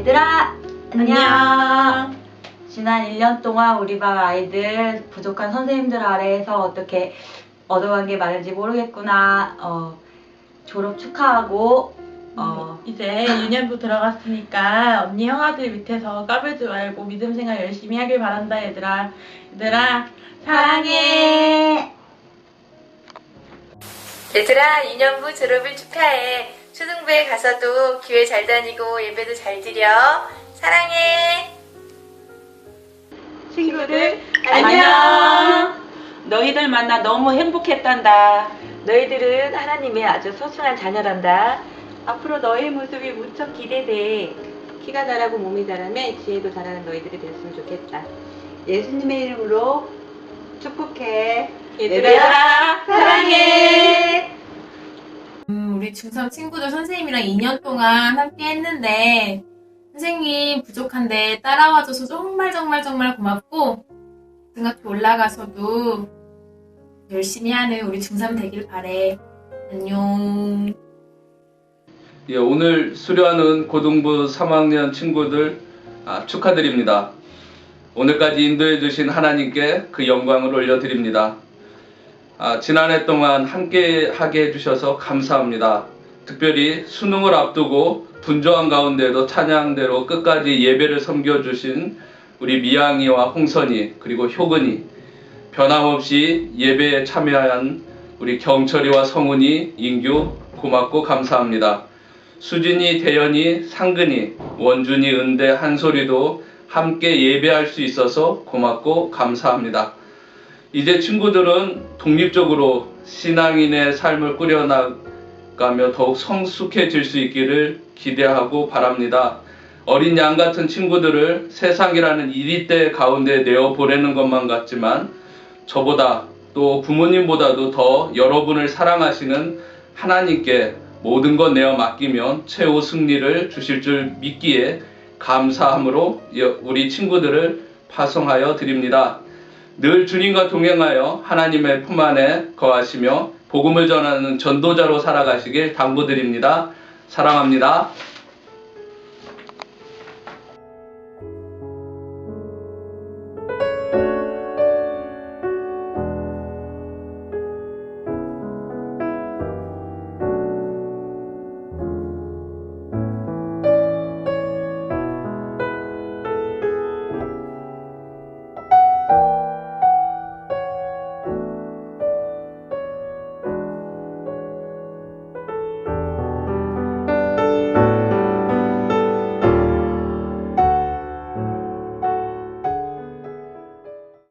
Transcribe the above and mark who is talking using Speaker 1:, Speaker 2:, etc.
Speaker 1: 얘들아 안녕.
Speaker 2: 안녕.
Speaker 1: 지난 1년 동안 우리 반 아이들 부족한 선생님들 아래에서 어떻게 얻어간 게 많은지 모르겠구나. 어, 졸업 축하하고 어,
Speaker 2: 이제 유년부 들어갔으니까 언니 형아들 밑에서 까불지 말고 믿음 생활 열심히 하길 바란다 얘들아. 얘들아 사랑해.
Speaker 3: 얘들아, 2년부 졸업을 축하해. 초등부에 가서도 교회 잘 다니고 예배도 잘 드려. 사랑해.
Speaker 4: 친구들
Speaker 2: 안녕.
Speaker 4: 너희들 만나 너무 행복했단다. 너희들은 하나님의 아주 소중한 자녀란다. 앞으로 너의 모습이 무척 기대돼. 키가 자라고 몸이 자라면 지혜도 자라는 너희들이 됐으면 좋겠다. 예수님의 이름으로 축복해.
Speaker 2: 얘들아 사랑해.
Speaker 3: 음, 우리 중3 친구들 선생님이랑 2년 동안 함께 했는데, 선생님 부족한데 따라와줘서 정말 정말 정말 고맙고, 등학교 올라가서도 열심히 하는 우리 중3 되길 바래. 안녕.
Speaker 5: 예, 오늘 수료하는 고등부 3학년 친구들 아, 축하드립니다. 오늘까지 인도해 주신 하나님께 그 영광을 올려드립니다. 아, 지난해 동안 함께 하게 해주셔서 감사합니다. 특별히 수능을 앞두고 분주한 가운데도 찬양대로 끝까지 예배를 섬겨주신 우리 미양이와 홍선이 그리고 효근이 변함없이 예배에 참여한 우리 경철이와 성훈이 인규 고맙고 감사합니다. 수진이, 대현이, 상근이, 원준이, 은대, 한솔이도 함께 예배할 수 있어서 고맙고 감사합니다. 이제 친구들은 독립적으로 신앙인의 삶을 꾸려나가며 더욱 성숙해질 수 있기를 기대하고 바랍니다. 어린 양 같은 친구들을 세상이라는 이리대 가운데 내어 보내는 것만 같지만 저보다 또 부모님보다도 더 여러분을 사랑하시는 하나님께 모든 것 내어 맡기면 최후 승리를 주실 줄 믿기에 감사함으로 여- 우리 친구들을 파송하여 드립니다. 늘 주님과 동행하여 하나님의 품 안에 거하시며 복음을 전하는 전도자로 살아가시길 당부드립니다. 사랑합니다.